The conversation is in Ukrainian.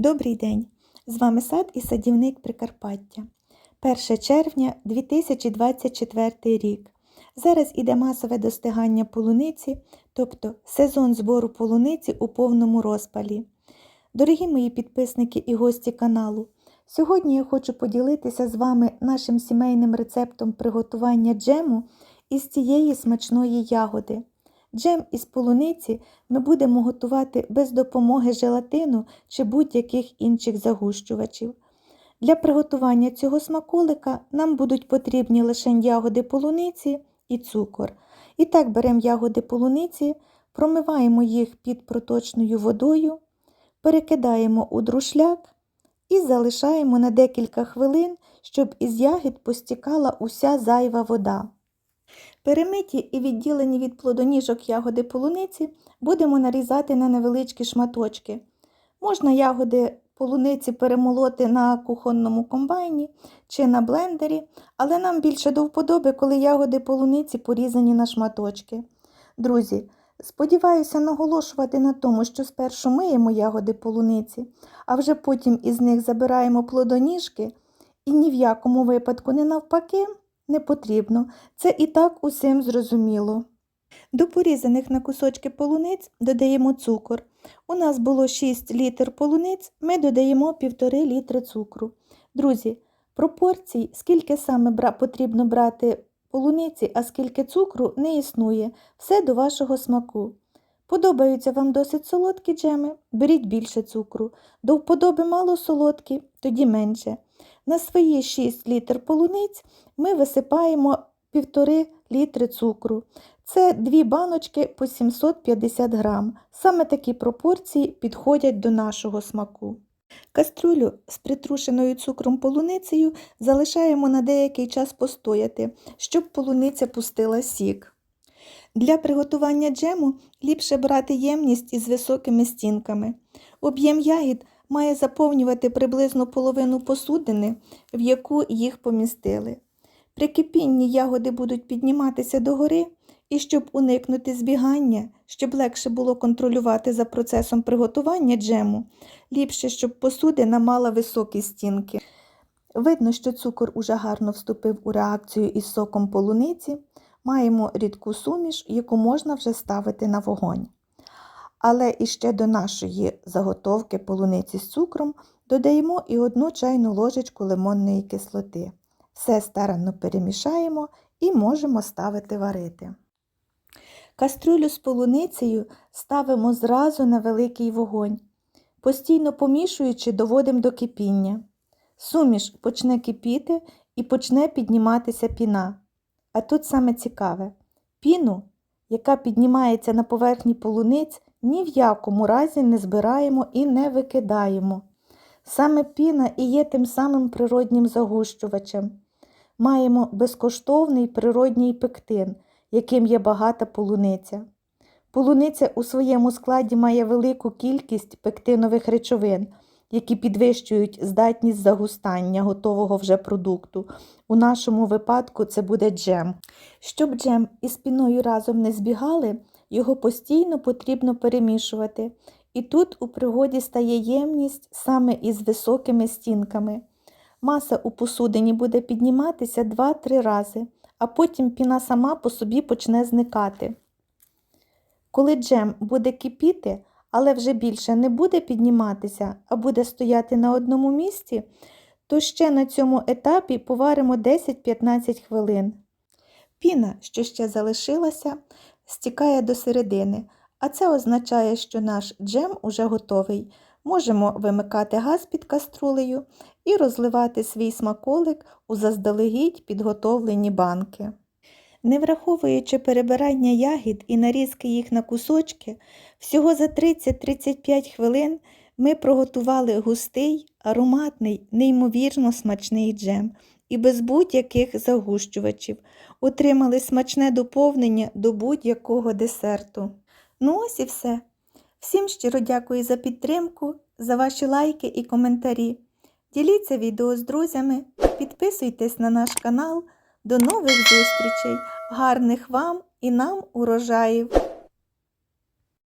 Добрий день! З вами сад і садівник Прикарпаття. 1 червня 2024 рік. Зараз іде масове достигання полуниці, тобто сезон збору полуниці у повному розпалі. Дорогі мої підписники і гості каналу, сьогодні я хочу поділитися з вами нашим сімейним рецептом приготування джему із цієї смачної ягоди. Джем із полуниці ми будемо готувати без допомоги желатину чи будь-яких інших загущувачів. Для приготування цього смаколика нам будуть потрібні лише ягоди полуниці і цукор. І так беремо ягоди полуниці, промиваємо їх під проточною водою, перекидаємо у друшляк і залишаємо на декілька хвилин, щоб із ягід постікала уся зайва вода. Перемиті і відділені від плодоніжок ягоди полуниці будемо нарізати на невеличкі шматочки. Можна ягоди полуниці перемолоти на кухонному комбайні чи на блендері, але нам більше до вподоби, коли ягоди полуниці порізані на шматочки. Друзі, сподіваюся наголошувати на тому, що спершу миємо ягоди полуниці, а вже потім із них забираємо плодоніжки і ні в якому випадку не навпаки не потрібно. Це і так усім зрозуміло. До порізаних на кусочки полуниць додаємо цукор. У нас було 6 літр полуниць, ми додаємо 1,5 літри цукру. Друзі, пропорцій, скільки саме потрібно брати полуниці, а скільки цукру, не існує. Все до вашого смаку. Подобаються вам досить солодкі джеми, беріть більше цукру. До вподоби мало солодкі, тоді менше. На свої 6 літр полуниць ми висипаємо 1,5 літри цукру. Це дві баночки по 750 грам. Саме такі пропорції підходять до нашого смаку. Каструлю з притрушеною цукром полуницею залишаємо на деякий час постояти, щоб полуниця пустила сік. Для приготування джему ліпше брати ємність із високими стінками. Об'єм ягід має заповнювати приблизно половину посудини, в яку їх помістили. При кипінні ягоди будуть підніматися догори, і щоб уникнути збігання, щоб легше було контролювати за процесом приготування джему, ліпше, щоб посудина мала високі стінки. Видно, що цукор уже гарно вступив у реакцію із соком полуниці. Маємо рідку суміш, яку можна вже ставити на вогонь. Але іще до нашої заготовки полуниці з цукром додаємо і одну чайну ложечку лимонної кислоти. Все старанно перемішаємо і можемо ставити варити. Кастрюлю з полуницею ставимо зразу на великий вогонь, постійно помішуючи, доводимо до кипіння. Суміш почне кипіти і почне підніматися піна. А тут саме цікаве: піну, яка піднімається на поверхні полуниць, ні в якому разі не збираємо і не викидаємо. Саме піна і є тим самим природнім загущувачем. Маємо безкоштовний природній пектин, яким є багата полуниця. Полуниця у своєму складі має велику кількість пектинових речовин, які підвищують здатність загустання готового вже продукту. У нашому випадку це буде джем. Щоб джем із піною разом не збігали, його постійно потрібно перемішувати. І тут у пригоді стає ємність саме із високими стінками. Маса у посудині буде підніматися 2-3 рази, а потім піна сама по собі почне зникати. Коли джем буде кипіти, але вже більше не буде підніматися, а буде стояти на одному місці, то ще на цьому етапі поваримо 10-15 хвилин. Піна, що ще залишилася, стікає до середини, а це означає, що наш джем уже готовий. Можемо вимикати газ під каструлею і розливати свій смаколик у заздалегідь підготовлені банки. Не враховуючи перебирання ягід і нарізки їх на кусочки, всього за 30-35 хвилин ми приготували густий, ароматний, неймовірно смачний джем і без будь-яких загущувачів отримали смачне доповнення до будь-якого десерту. Ну ось і все. Всім щиро дякую за підтримку, за ваші лайки і коментарі. Діліться відео з друзями, підписуйтесь на наш канал. До нових зустрічей! Гарних вам і нам урожаїв!